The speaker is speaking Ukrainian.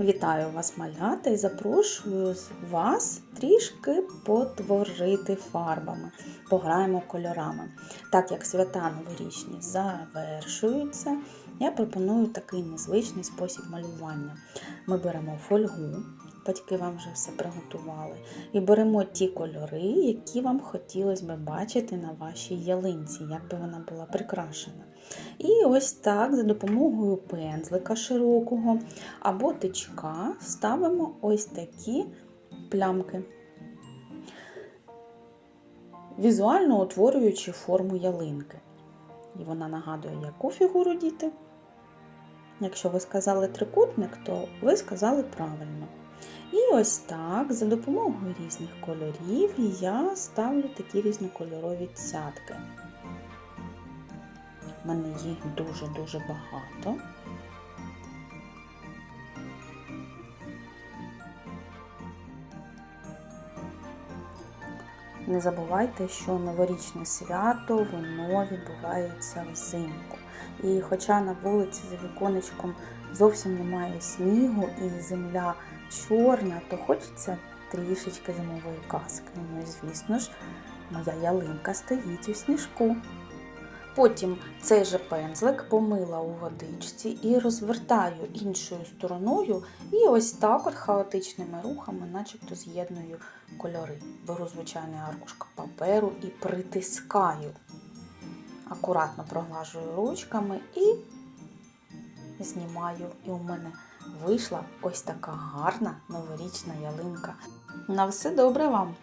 Вітаю вас, малята, і запрошую вас трішки потворити фарбами. Пограємо кольорами. Так як свята новорічні завершуються, я пропоную такий незвичний спосіб малювання. Ми беремо фольгу, батьки вам вже все приготували, і беремо ті кольори, які вам хотілося б бачити на вашій ялинці, як би вона була прикрашена. І ось так, за допомогою пензлика широкого або тичка ставимо ось такі плямки, візуально утворюючи форму ялинки. І вона нагадує, яку фігуру діти. Якщо ви сказали трикутник, то ви сказали правильно. І ось так, за допомогою різних кольорів, я ставлю такі різнокольорові цятки. У мене їх дуже-дуже багато. Не забувайте, що новорічне свято воно відбувається взимку. І хоча на вулиці за віконечком зовсім немає снігу і земля чорна, то хочеться трішечки зимової казки. Ну звісно ж, моя ялинка стоїть у сніжку. Потім цей же пензлик помила у водичці і розвертаю іншою стороною, і ось так от хаотичними рухами, начебто з'єдную кольори. Беру звичайний аркушка паперу і притискаю. Акуратно проглажую ручками і знімаю. І у мене вийшла ось така гарна новорічна ялинка. На все добре вам!